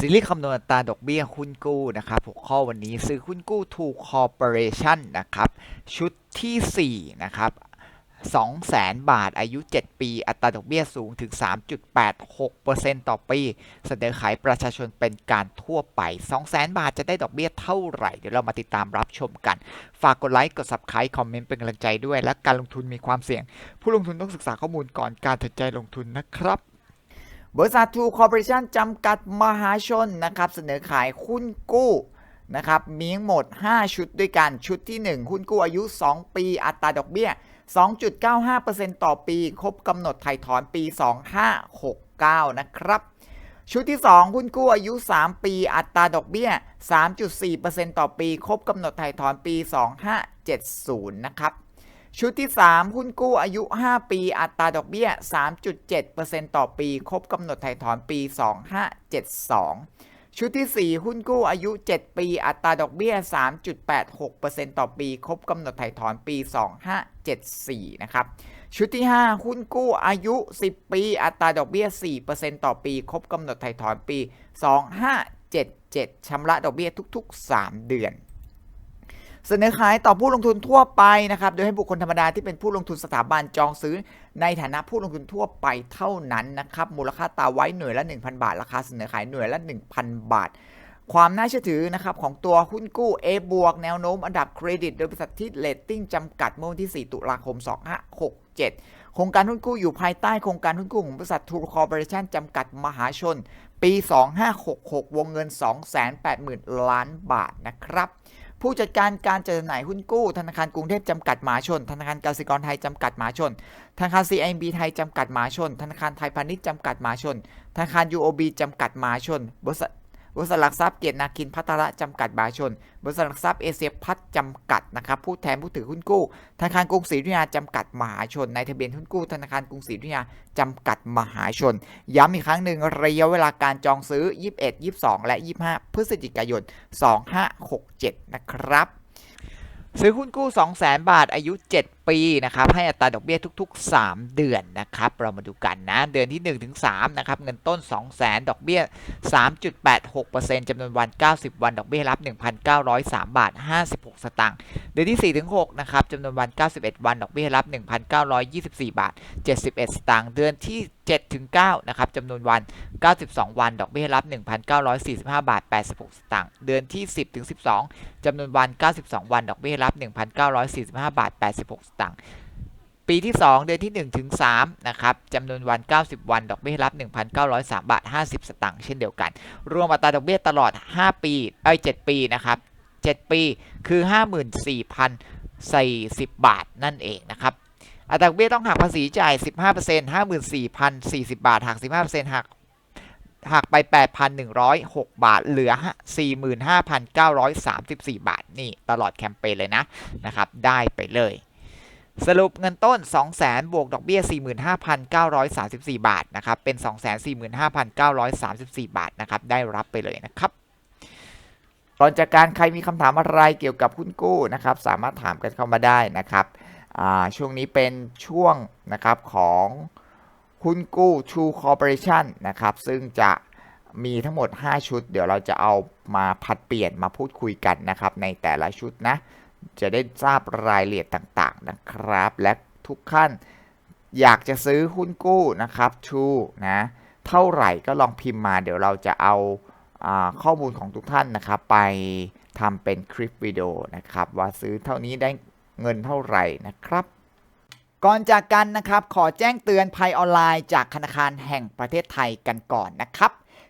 ซีรีส์คำนวณอัตราดอกเบี้ยหุ้นกู้นะครับหัวข้อวันนี้ซื้อหุ้นกู้ทูคอร์ปอเรชั่นนะครับชุดทีสี่ 4 นะครับ200,000 บาท อายุ 7 ปี อัตราดอกเบี้ยสูงถึง 3.86%ต่อปี เสนอขายประชาชนเป็นการทั่วไป 200,000 บาทจะได้ดอกเบี้ยเท่าไหร่ เดี๋ยวเรามาติดตามรับชมกัน ฝากกดไลค์ กด Subscribe คอมเมนต์เป็นกำลังใจด้วย และการลงทุนมีความเสี่ยง ผู้ลงทุนต้องศึกษาข้อมูลก่อนการตัดใจลงทุนนะครับ บริษัททูคอร์ปอเรชั่นจำกัดมหาชนนะครับเสนอขายหุ้นกู้นะครับมีทั้งหมด 5 ชุดด้วยกัน ชุดที่ 1 หุ้นกู้อายุ 2 ปี อัตราดอกเบี้ย 2.95%ต่อปี ครบกำหนดไถ่ถอนปี 2569 นะครับ ชุดที่ 2 หุ้นกู้อายุ 3 ปี อัตราดอกเบี้ย 3.4%ต่อปี ครบกำหนดไถ่ถอนปี 2570 นะครับ ชุดที่ 3 หุ้นกู้อายุ 5 ปี อัตราดอกเบี้ย 3.7%ต่อปี ครบกำหนดไถ่ถอนปี 2572 ชุดที่ 4 หุ้นกู้อายุ 7 ปี อัตราดอกเบี้ย 3.86%ต่อปี ครบกำหนดไถ่ถอนปี 2574 นะครับ ชุดที่ 5 หุ้นกู้อายุ 10 ปี อัตราดอกเบี้ย 4%ต่อปี ครบกำหนดไถ่ถอนปี 2577ชำระดอกเบี้ยทุก ๆ 3 เดือน เสนอขายต่อผู้ลงทุนทั่วไปนะครับ โดยให้บุคคลธรรมดาที่เป็นผู้ลงทุนสถาบันจองซื้อ ในฐานะผู้ลงทุนทั่วไปเท่านั้นนะครับ มูลค่าตาไว้หน่วยละ 1,000 บาท ราคาเสนอขายหน่วยละ 1,000 บาท ความน่าเชื่อถือนะครับของตัวหุ้นกู้ A บวกแนวโน้มอันดับเครดิต โดยบริษัทที่เรตติ้งจำกัดเมื่อวันที่ 4 ตุลาคม 2567 โครงการหุ้นกู้อยู่ภายใต้โครงการหุ้นกู้ของบริษัททูคอร์ปอเรชั่นจำกัดมหาชน ปี 2566 วงเงิน 280,000 ล้านบาทนะครับ ผู้จัดการการจัดจำหน่ายหุ้นกู้ ธนาคารกรุงเทพจำกัดมหาชน ธนาคารกสิกรไทยจำกัดมหาชน ธนาคาร CIMB ไทยจำกัดมหาชน ธนาคารไทยพาณิชย์จำกัดมหาชน ธนาคาร UOB จำกัดมหาชน บริษัท บริษัทหลักทรัพย์เกียรตินาคินพัฒระจำกัดมหาชน บริษัทหลักทรัพย์เอเชียพัฒจำกัดนะครับผู้แทนผู้ถือหุ้นกู้ธนาคารกรุงศรีอยุธยาจำกัดมหาชน ในทะเบียนหุ้นกู้ธนาคารกรุงศรีอยุธยาจำกัดมหาชน ย้ำอีกครั้งหนึ่งระยะเวลาการจองซื้อ 21 22 และ 25 พฤศจิกายน 2567 นะครับซื้อหุ้นกู้ 200,000 บาท อายุ 7 ปีนะครับให้อัตราดอกเบี้ยทุก ๆ 3 เดือนนะครับเรามาดูกันนะเดือนที่1ถึง3นะครับเงินต้น 200,000ดอกเบี้ย 3.86%จำนวนวัน 90 วัน ดอกเบี้ยรับ 1,903 บาท 56 สตางค์เดือนที่4ถึง6นะครับจำนวนวัน 91 วัน ดอกเบี้ยรับ 1,924 บาท 71 สตางค์เดือนที่7ถึง9นะครับจำนวนวัน 92 วัน ดอกเบี้ยรับ 1,945 บาท 86 สตางค์เดือนที่ 10ถึง12จำนวนวัน 92 วัน ดอกเบี้ยรับ 1,945 บาท 86สตางปีที่ 2 เดือนที่1ถึง3นะครับจำนวนวัน 90 วัน ดอกเบี้ยรับ 1,903 บาท 50 สตางค์เช่นเดียวกัน รวมอัตราดอกเบี้ยตลอด 5 ปีเอ้7ปีนะครับ7 ปีคือ 54,040 บาทนั่นเองนะครับอัตราดอกเบี้ยต้องหักภาษีจ่าย 15% 54,040 บาทหัก 15%หักหักไป 8,106 บาท เหลือ 45,934 บาท นี่ตลอดแคมเปญเลยนะนะครับ ได้ไปเลย สรุปเงินต้น 200,000 บวกดอกเบี้ย 45,934 บาทนะครับ เป็น 245,934 บาทนะครับ ได้รับไปเลยนะครับ ก่อนจากการใครมีคำถามอะไรเกี่ยวกับหุ้นกู้นะครับ สามารถถามกันเข้ามาได้นะครับอ่าช่วงนี้เป็นช่วงนะครับของหุ้นกู้ True Corporation นะครับ ซึ่งจะมีทั้งหมด 5 ชุด เดี๋ยวเราจะเอามาผัดเปลี่ยนมาพูดคุยกันนะครับในแต่ละชุดนะ จะได้ทราบรายละเอียดต่างๆนะครับ และทุกขั้นอยากจะซื้อหุ้นกู้นะครับ True นะเท่าไหร่ก็ลองพิมพ์มา เดี๋ยวเราจะเอาอาข้อมูลของทุกท่านนะครับไปทำเป็นคลิปวิดีโอนะครับ ว่าซื้อเท่านี้ได้เงินเท่าไหร่นะครับ ก่อนจากกันนะครับ ขอแจ้งเตือนภัยออนไลน์จากธนาคารแห่งประเทศไทยกันก่อนนะครับ